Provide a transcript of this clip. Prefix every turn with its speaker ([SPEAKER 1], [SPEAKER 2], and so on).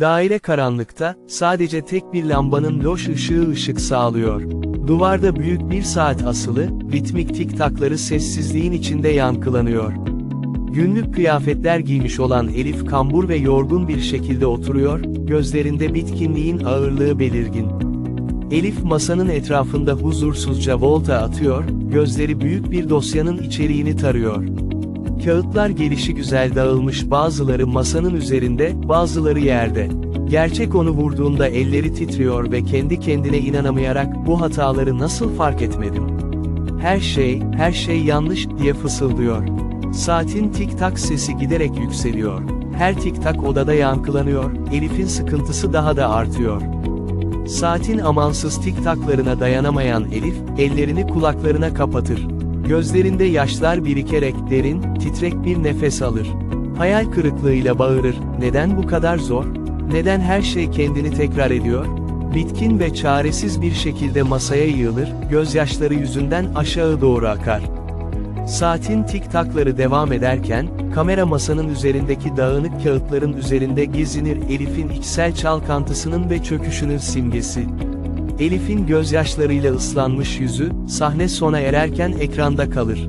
[SPEAKER 1] Daire karanlıkta, sadece tek bir lambanın loş ışığı ışık sağlıyor. Duvarda büyük bir saat asılı, ritmik tik takları sessizliğin içinde yankılanıyor. Günlük kıyafetler giymiş olan Elif kambur ve yorgun bir şekilde oturuyor, gözlerinde bitkinliğin ağırlığı belirgin. Elif masanın etrafında huzursuzca volta atıyor, gözleri büyük bir dosyanın içeriğini tarıyor. Kağıtlar gelişi güzel dağılmış bazıları masanın üzerinde, bazıları yerde. Gerçek onu vurduğunda elleri titriyor ve kendi kendine inanamayarak bu hataları nasıl fark etmedim? Her şey, her şey yanlış diye fısıldıyor. Saatin tik tak sesi giderek yükseliyor. Her tik tak odada yankılanıyor, Elif'in sıkıntısı daha da artıyor. Saatin amansız tik taklarına dayanamayan Elif, ellerini kulaklarına kapatır. Gözlerinde yaşlar birikerek derin, titrek bir nefes alır. Hayal kırıklığıyla bağırır, neden bu kadar zor? Neden her şey kendini tekrar ediyor? Bitkin ve çaresiz bir şekilde masaya yığılır, gözyaşları yüzünden aşağı doğru akar. Saatin tik takları devam ederken, kamera masanın üzerindeki dağınık kağıtların üzerinde gezinir Elif'in içsel çalkantısının ve çöküşünün simgesi. Elif'in gözyaşlarıyla ıslanmış yüzü, sahne sona ererken ekranda kalır.